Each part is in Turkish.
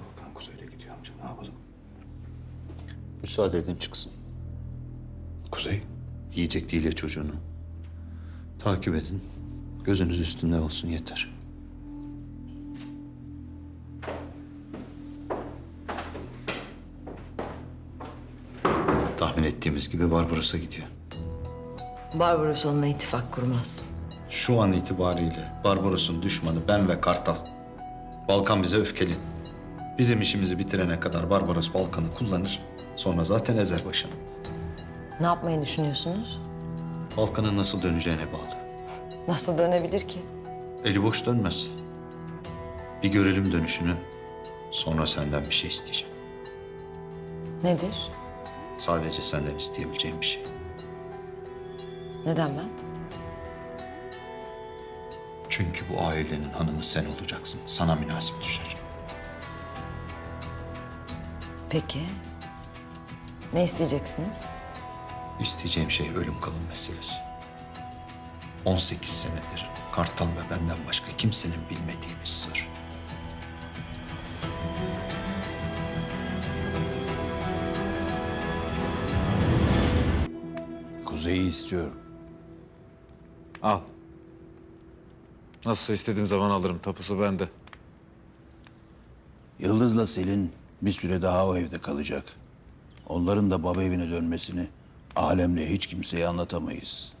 Volkan Kuzey'le gidiyor amca ne yapalım? Müsaade edin çıksın. Kuzey? Yiyecek değil ya çocuğunu. Takip edin. Gözünüz üstünde olsun yeter. Tahmin ettiğimiz gibi Barbaros'a gidiyor. Barbaros onunla ittifak kurmaz. Şu an itibariyle Barbaros'un düşmanı ben ve Kartal. Balkan bize öfkeli. Bizim işimizi bitirene kadar Barbaros Balkan'ı kullanır. Sonra zaten ezer başını. Ne yapmayı düşünüyorsunuz? Balkan'ın nasıl döneceğine bağlı. Nasıl dönebilir ki? Eli boş dönmez. Bir görelim dönüşünü. Sonra senden bir şey isteyeceğim. Nedir? Sadece senden isteyebileceğim bir şey. Neden ben? Çünkü bu ailenin hanımı sen olacaksın. Sana münasip düşer. Peki. Ne isteyeceksiniz? İsteyeceğim şey ölüm kalım meselesi. 18 senedir Kartal ve benden başka kimsenin bilmediği bir sır. Kuzey'i istiyorum. Al. Nasılsa istediğim zaman alırım. Tapusu bende. Yıldız'la Selin bir süre daha o evde kalacak. Onların da baba evine dönmesini alemle hiç kimseye anlatamayız.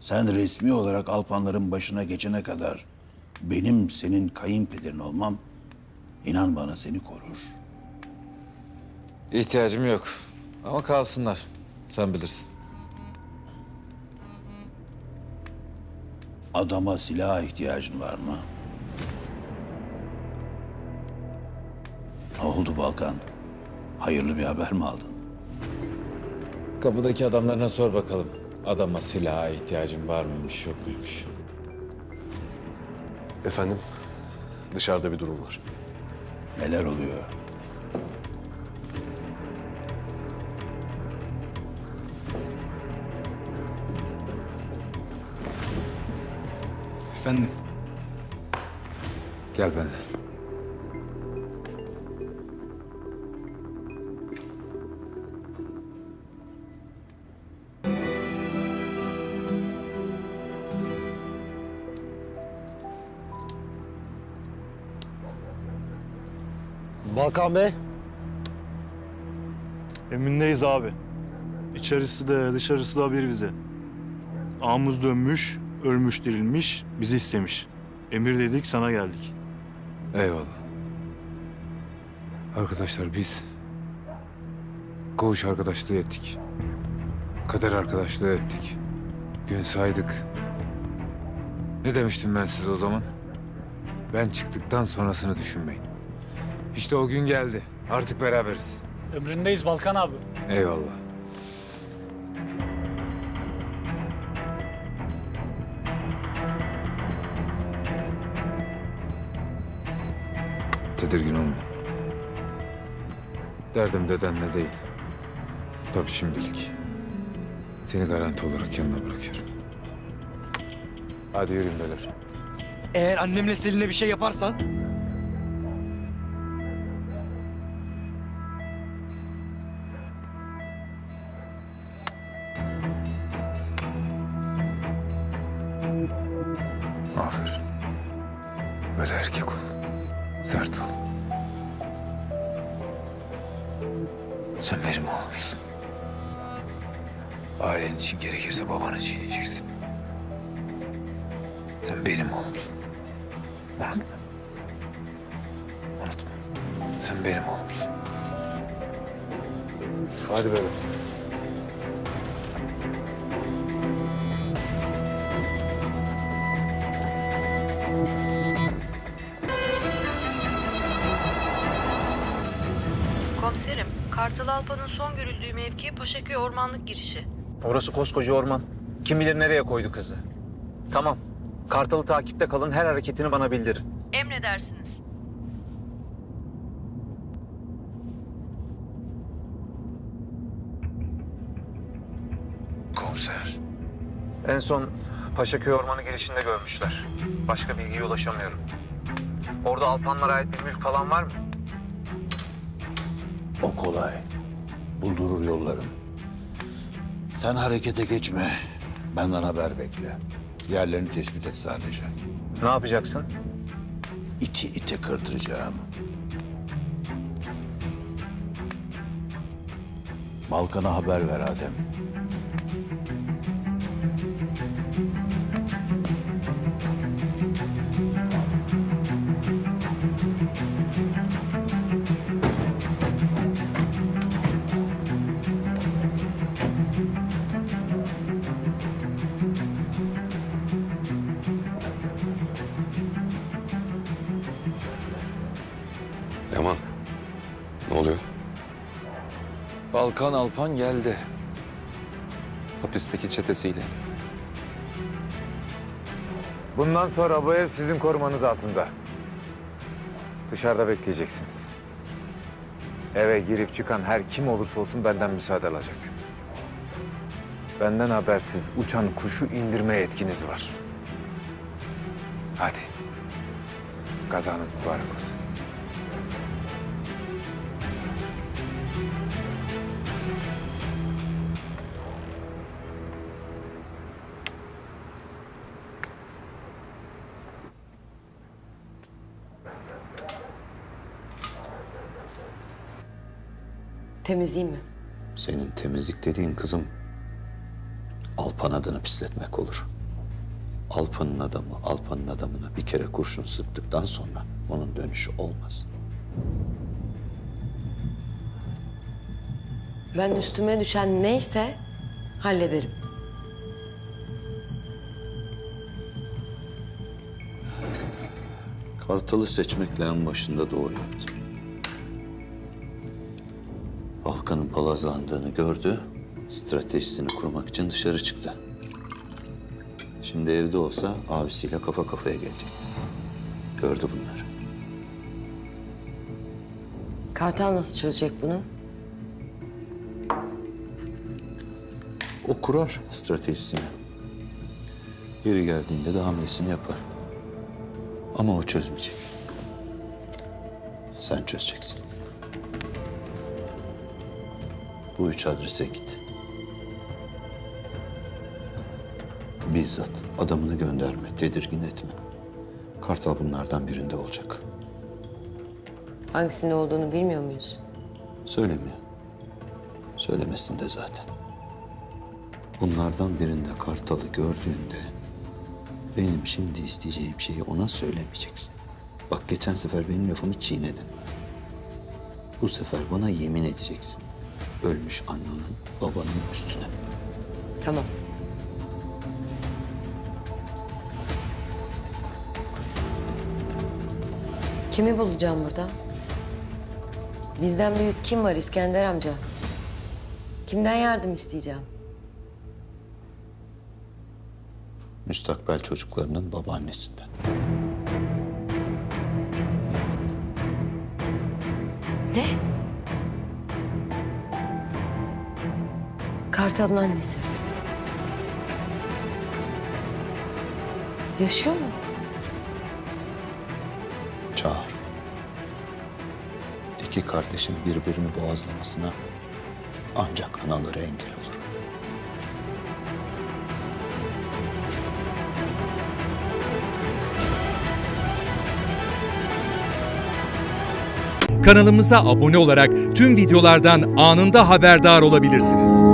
Sen resmi olarak Alpanların başına geçene kadar benim senin kayınpederin olmam inan bana seni korur. İhtiyacım yok. Ama kalsınlar. Sen bilirsin. Adama silaha ihtiyacın var mı? Ne oldu Balkan? Hayırlı bir haber mi aldın? Kapıdaki adamlarına sor bakalım. Adama silaha ihtiyacın var mıymış yok muymuş? Efendim, dışarıda bir durum var. Neler oluyor? Efendim? Gel benimle. Balkan Bey. Emindeyiz abi. İçerisi de dışarısı da bir bize. Ağımız dönmüş, ölmüş dirilmiş, bizi istemiş. Emir dedik sana geldik. Eyvallah. Arkadaşlar biz koğuş arkadaşlığı ettik. Kader arkadaşlığı ettik. Gün saydık. Ne demiştim ben size o zaman? Ben çıktıktan sonrasını düşünmeyin. İşte o gün geldi. Artık beraberiz. Emrindeyiz Balkan abi. Eyvallah. Tedirgin olma. Derdim dedenle değil. Tabii şimdilik. Seni garanti olarak yanına bırakıyorum. Hadi yürüyün beyler. Eğer annemle Selin'e bir şey yaparsan... Sen benim oğlumsun. Ailen için gerekirse babanı çiğneyeceksin. Sen benim oğlumsun. Unutma. Unutma. Sen benim oğlumsun. Hadi böyle. Kartal Alpa'nın son görüldüğü mevki Paşaköy ormanlık girişi. Orası koskoca orman. Kim bilir nereye koydu kızı. Tamam. Kartalı takipte kalın. Her hareketini bana bildirin. Emredersiniz. En son Paşaköy Ormanı girişinde görmüşler. Başka bilgiye ulaşamıyorum. Orada Alpanlara ait bir mülk falan var mı? O kolay. Buldurur yollarım. Sen harekete geçme. Benden haber bekle. Yerlerini tespit et sadece. Ne yapacaksın? İti ite kırdıracağım. Balkan'a haber ver Adem. Balkan Alpan geldi. Hapisteki çetesiyle. Bundan sonra bu ev sizin korumanız altında. Dışarıda bekleyeceksiniz. Eve girip çıkan her kim olursa olsun benden müsaade alacak. Benden habersiz uçan kuşu indirme yetkiniz var. Hadi. Kazanız mübarek olsun. Temizleyeyim mi? Senin temizlik dediğin kızım Alpan adını pisletmek olur. Alpan'ın adamı Alpan'ın adamına bir kere kurşun sıktıktan sonra onun dönüşü olmaz. Ben üstüme düşen neyse hallederim. Kartal'ı seçmekle en başında doğru yaptım. Balkan'ın palazlandığını gördü, stratejisini kurmak için dışarı çıktı. Şimdi evde olsa abisiyle kafa kafaya gelecek. Gördü bunları. Kartal nasıl çözecek bunu? O kurar stratejisini. Yeri geldiğinde de hamlesini yapar. Ama o çözmeyecek. Sen çözeceksin. Bu üç adrese git. Bizzat adamını gönderme, tedirgin etme. Kartal bunlardan birinde olacak. Hangisinde olduğunu bilmiyor muyuz? Söylemiyor. Söylemesin de zaten. Bunlardan birinde Kartal'ı gördüğünde benim şimdi isteyeceğim şeyi ona söylemeyeceksin. Bak geçen sefer benim lafımı çiğnedin. Bu sefer bana yemin edeceksin. Ölmüş annenin, babanın üstüne. Tamam. Kimi bulacağım burada? Bizden büyük kim var İskender amca? Kimden yardım isteyeceğim? Müstakbel çocuklarının babaannesinden. Ne? Kartal'ın annesi. Yaşıyor mu? Çağır. İki kardeşin birbirini boğazlamasına ancak anaları engel olur. Kanalımıza abone olarak tüm videolardan anında haberdar olabilirsiniz.